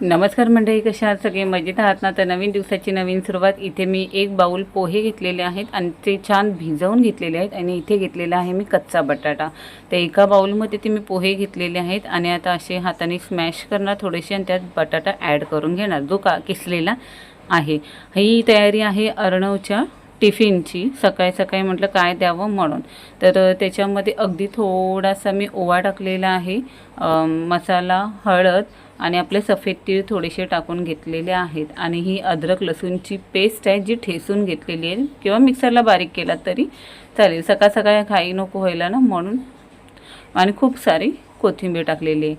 नमस्कार मंडळी कशा आहात? सगळे मजेत आहात ना? तर नवीन दिवसाची नवीन सुरुवात. इथे मी एक बाऊल पोहे घेतलेले आहेत आणि ते छान भिजवून घेतलेले आहेत आणि इथे घेतलेला आहे मी कच्चा बटाटा. तर एका बाऊलमध्ये ते मी पोहे घेतलेले आहेत आणि आता असे हाताने स्मॅश करणार थोडेसे आणि त्यात बटाटा ॲड करून घेणार जो का किसलेला आहे. ही तयारी आहे अर्णवच्या टिफिनची सकाळी सकाळी म्हटलं काय द्यावं म्हणून. तर त्याच्यामध्ये अगदी थोडासा मी ओवा टाकलेला आहे मसाला हळद आणि आपले सफेद तीळ थोडेसे टाकून घेतलेले आहेत. आणि ही अद्रक लसूणची पेस्ट आहे जी ठेसून घेतलेली आहे. किंवा मिक्सरला बारीक केला तरी चालेल. सकाळ सकाळी घाई नको व्हायला ना म्हणून. आणि खूप सारी कोथिंबीर टाकलेली आहे.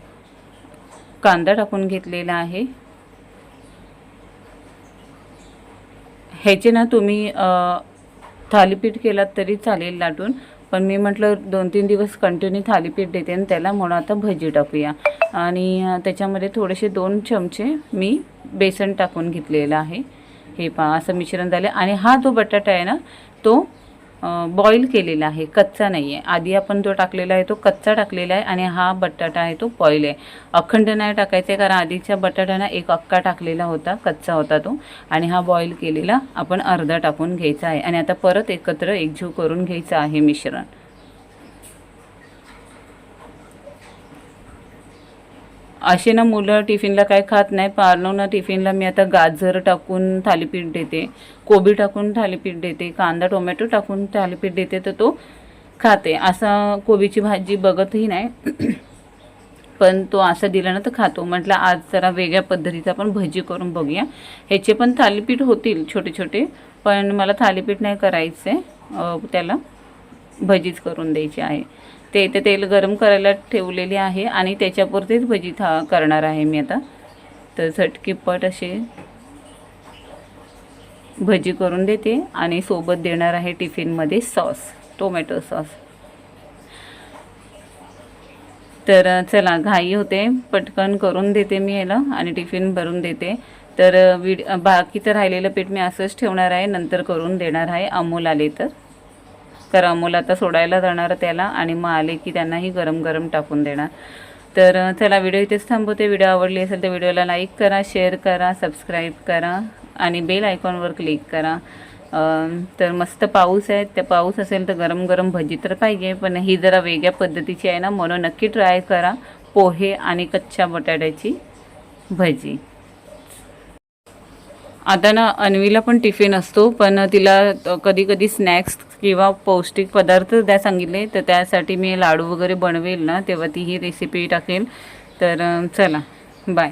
कांदा टाकून घेतलेला आहे. ह्याचे ना तुम्ही थालीपीठ केलात तरी चालेल लाटून पण मी म्हटलं दोन तीन दिवस कंटिन्यू थालीपीठ देते आणि त्याला म्हणून आता भजी टाकूया. आणि त्याच्यामध्ये थोडेसे दोन चमचे मी बेसन टाकून घेतलेलं आहे. हे पहा असं मिश्रण झालं. आणि हा जो बटाटा आहे ना तो बॉईल केलेला आहे. कच्चा नाही आहे आधी आपण जो टाकलेला आहे तो कच्चा टाकलेला आहे आणि हा बटाटा आहे तो बॉईल आहे. अखंड नाही टाकायचा आहे कारण आधीच्या बटाट्याना एक अक्का टाकलेला होता कच्चा होता तो. आणि हा बॉईल केलेला आपण अर्धा टाकून घ्यायचा आहे. आणि आता परत एकत्र एकजीव करून घ्यायचा आहे मिश्रण. असे ना मुलं टिफिनला काय खात नाही. पार्नवना टिफिनला मी आता गाजर टाकून थालीपीठ देते. कोबी टाकून थालीपीठ देते. कांदा टोमॅटो टाकून थालीपीठ देते तर तो खाते. असं कोबीची भाजी बघतही नाही. पण तो असं दिला ना तर खातो. म्हटलं आज जरा वेगळ्या पद्धतीचा आपण भजी करून बघूया. ह्याचे पण थालीपीठ होतील छोटे छोटे पण मला थालीपीठ नाही करायचं आहे त्याला भजीच करून द्यायची आहे. ते इथे तेल गरम करायला ठेवलेले आहे आणि त्याच्यापुरतेच भजी था करणार आहे मी आता. तर झटकीपट असे भजी करून देते आणि सोबत देणार आहे टिफिनमध्ये सॉस टोमॅटो सॉस. तर चला घाई होते पटकन करून देते मी ह्याला आणि टिफिन भरून देते. तर विड बाकीचं राहिलेलं पीठ मी असंच ठेवणार आहे नंतर करून देणार आहे अमोल आले तर. तर अमोल आता सोडायला जाणार त्याला आणि मग आले की त्यांनाही गरम गरम टाकून देणार. तर चला व्हिडिओ इथेच थांबवते. व्हिडिओ आवडली असेल तर व्हिडिओला लाईक करा शेअर करा सबस्क्राईब करा आणि बेल आयकॉनवर क्लिक करा. तर मस्त पाऊस आहे. त्या पाऊस असेल तर गरम गरम भजी तर पाहिजे पण ही जरा वेगळ्या पद्धतीची आहे ना. म्हणून नक्की ट्राय करा पोहे आणि कच्च्या बटाट्याची भजी. आता ना अन्वीला पण टिफिन असतो पण तिला कधी कधी स्नॅक्स किंवा पौष्टिक पदार्थ द्या सांगितले तर त्यासाठी मी लाडू वगैरे बनवेल ना तेव्हा ती ही रेसिपी टाकेल. तर चला बाय